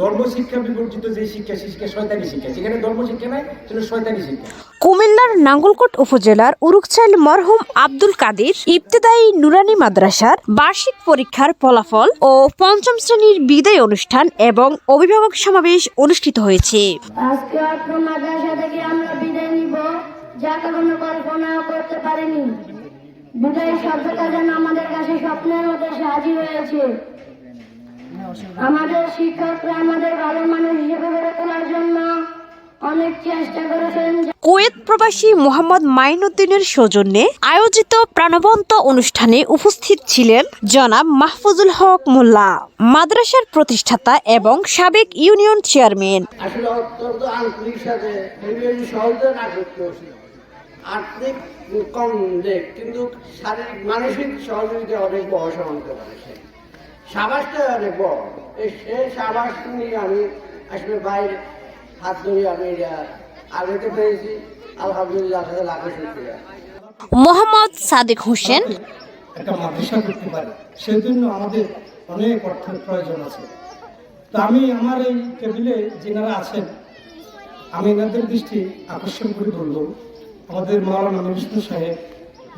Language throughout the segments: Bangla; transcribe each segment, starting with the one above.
ধর্ম শিক্ষা বিবর্জিত যে শিক্ষা শিক্ষা শয়তানি শিক্ষা। যেখানে ধর্ম শিক্ষা নাই সেটা শয়তানি শিক্ষা। কুমিল্লার নাঙ্গলকোট উপজেলার উরুকচাইল মরহুম আব্দুল কাদির ইবতেদায়ী নুরানি মাদ্রাসার বার্ষিক পরীক্ষার ফলাফল ও পঞ্চম শ্রেণির বিদায় অনুষ্ঠান এবং অভিভাবক সমাবেশ অনুষ্ঠিত হয়েছে। আজকে অত্র মাদ্রাসা থেকে আমরা বিদায় নিব যা কখনো কল্পনাও করতে পারিনি। বিদায় শব্দটা যেন আমাদের কাছে স্বপ্নের মতো হাজির হয়েছে আমাদের শিক্ষকরা আমাদের ভালো মানুষ হিসেবে গড়ে তোলার জন্য অনেক চেষ্টা করেছেন। কুয়েত প্রবাসী মোহাম্মদ মাইনুদ্দিনের সৌজন্যে আয়োজিত প্রাণবন্ত অনুষ্ঠানে উপস্থিত ছিলেন জনাব মাহফুজুল হক মোল্লা মাদ্রাসার প্রতিষ্ঠাতা এবং সাবেক ইউনিয়ন চেয়ারম্যান। আসলে অত্যন্ত আন্তরিক সাথে পরিবেশ সহজে না করতে আর্থিক কম দেখ কিন্তু শারীরিক মানসিক সহযোগিতা অনেক বড় সমানতে পারেছে সাবাসটা অনেক বড় এই সে সাবাস নিয়ে আমি আসলে বাইরে হাত ধরে আমি এটা আগাতে পেরেছি আলহামদুলিল্লাহ তাদের শুক্রিয়া। মোহাম্মদ সাদেক হোসেন। একটা মাদ্রাসা করতে পারে সেই জন্য আমাদের অনেক অর্থের প্রয়োজন আছে। তো আমি আমার এই টেবিলে যেনারা আছেন আমি এনাদের দৃষ্টি আকর্ষণ করে বলব। আমাদের মাওলানা নবিষ্ণু সাহেব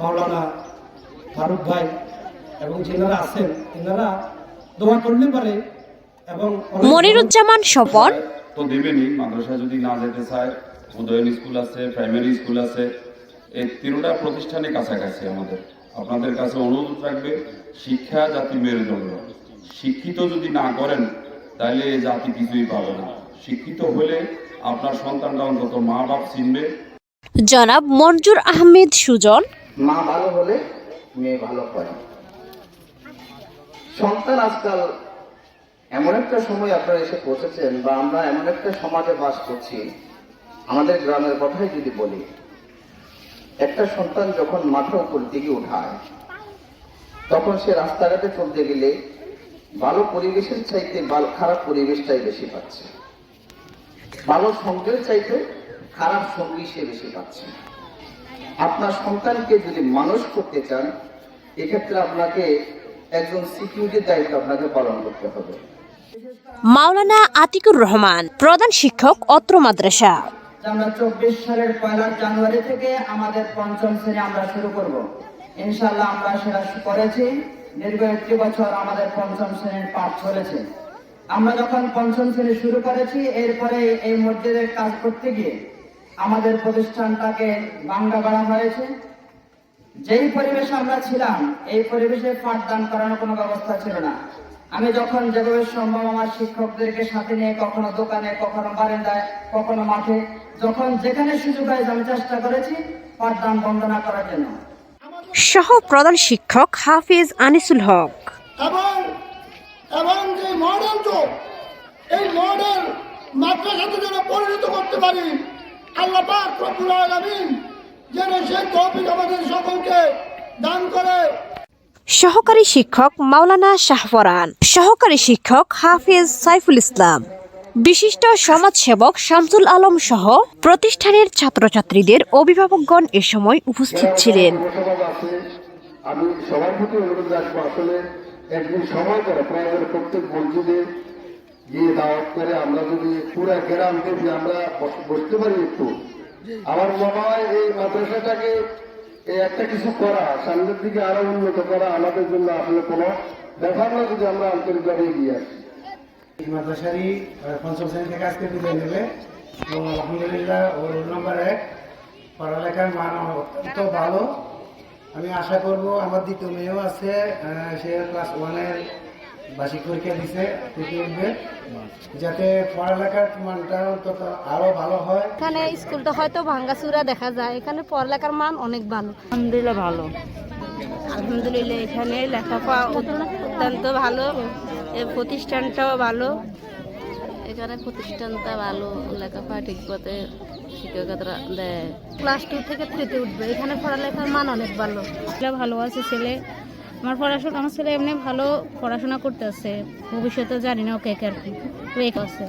মাওলানা ফারুক ভাই এবং যেনারা আছেন এনারা দোয়া করলে পারে এবং মনিরুজ্জামান স্বপন? তো দেবেনই মাদ্রাসা যদি না যেতে চায় উদয়ন স্কুল আছে প্রাইমারি স্কুল আছে এই তিনটা প্রতিষ্ঠানে কাছাকাছি আমাদের। আপনাদের কাছে অনুরোধ থাকবে শিক্ষা জাতি মেরুদণ্ড শিক্ষিত যদি না করেন তাহলে এই জাতি কিছুই পাবে না। শিক্ষিত হলে আপনার সন্তানরা অন্তত মা বাপ চিনবে। জনাব মঞ্জুর আহমেদ সুজন? মা ভালো হলে মেয়ে ভালো হয়। সন্তান আজকাল এমন একটা সময় আপনারা এসে পৌঁছেছেন বা আমরা এমন একটা সমাজে বাস করছি, আমাদের গ্রামের কথাই যদি বলি, একটা সন্তান যখন মাথার উপর দিকে উঠায়, তখন সে রাস্তাঘাটে চলতে গেলে ভালো পরিবেশের চাইতে ভালো, খারাপ পরিবেশটাই বেশি পাচ্ছে। ভালো সঙ্গের চাইতে খারাপ সঙ্গী সে বেশি পাচ্ছে। আপনার সন্তানকে যদি মানুষ করতে চান, এক্ষেত্রে আপনাকে একজন সিকিউরিটির দায়িত্ব আপনাকে পালন করতে হবে। মাওলানা আতিকুর রহমান প্রধান শিক্ষক অত্র মাদ্রাসা। আমরা চব্বিশ সালের পয়লা জানুয়ারি থেকে আমাদের পঞ্চম শ্রেণি আমরা শুরু করব। ইনশাল্লাহ আমরা সেটা করেছি। দীর্ঘ একটি বছর আমাদের পঞ্চম শ্রেণির পাঠ চলেছে। আমরা যখন পঞ্চম শ্রেণি শুরু করেছি এরপরে এই মসজিদের কাজ করতে গিয়ে আমাদের প্রতিষ্ঠানটাকে বাংলা করা হয়েছে। যেই পরিবেশে আমরা ছিলাম এই পরিবেশে পাঠদান করানোর কোনো ব্যবস্থা ছিল না। আমি যখন যেভাবে সম্ভব আমার শিক্ষকদেরকে সাথে নিয়ে কখনো দোকানে কখনো বারেন্দায় কখনো মাঠে যখন যেখানে সুযোগ হয়েছে আমি চেষ্টা করেছি পাঠদান বন্ধ না করার জন্য। সহ প্রধান শিক্ষক হাফিজ আনিসুল হক। এবং এবং যে মডেল যুগ এই মডেল মাদ্রাসাতে যেন পরিণত করতে পারি আল্লাহ পাক রব্বুল আলামিন যেন সেই তৌফিক আমাদের সকলকে দান করে। সহকারী শিক্ষক মাওলানা শাহফরান সহকারী শিক্ষক হাফিজ সাইফুল ইসলাম বিশিষ্ট সমাজসেবক শামসুল আলম সহ প্রতিষ্ঠানের ছাত্রছাত্রীদের অভিভাবকগণ এ সময় উপস্থিত ছিলেন। আমি সবার প্রতি অনুরোধ রাখব আসলে একদিন সময় করে প্রায় প্রত্যেক মসজিদে গিয়ে দাওয়াত করে আমরা যদি পুরো গ্রাম থেকে আমরা বসতে পারি একটু। আমার মনে হয় এই মাদ্রাসাটাকে এই একটা কিছু করা, সামনের দিকে আরও উন্নত করা আমাদের জন্য আসলে কোনো ব্যাপার না, যদি আমরা আন্তরিকভাবে এগিয়ে আসি। এই মাদ্রাসারই পঞ্চম শ্রেণি থেকে আজকে বিদায় নেবে। এবং আলহামদুলিল্লাহ ও রোল নাম্বার এক। পড়ালেখার মান অত্যন্ত ভালো। আমি আশা করব আমার দ্বিতীয় মেয়েও আছে সে ক্লাস ওয়ানের বার্ষিক পরীক্ষা দিছে যাতে পড়ালেখার মানটা অন্তত আরও ভালো হয়। এখানে স্কুলটা হয়তো ভাঙ্গাচুরা দেখা যায়। এখানে পড়ালেখার মান অনেক ভালো। আলহামদুলিল্লাহ ভালো। আলহামদুলিল্লাহ এখানে লেখাপড়া অত্যন্ত ভালো। এই প্রতিষ্ঠানটাও ভালো। এখানে প্রতিষ্ঠানটা ভালো। লেখাপড়া ঠিক মতে শিক্ষকরা দেয়। ক্লাস টু থেকে থ্রিতে উঠবে। এখানে পড়ালেখার মান অনেক ভালো। ভালো আছে ছেলে আমার পড়াশোনা, আমার ছেলে এমনি ভালো পড়াশোনা করতে আছে ভবিষ্যতে জানি না ওকে আর কি। আছে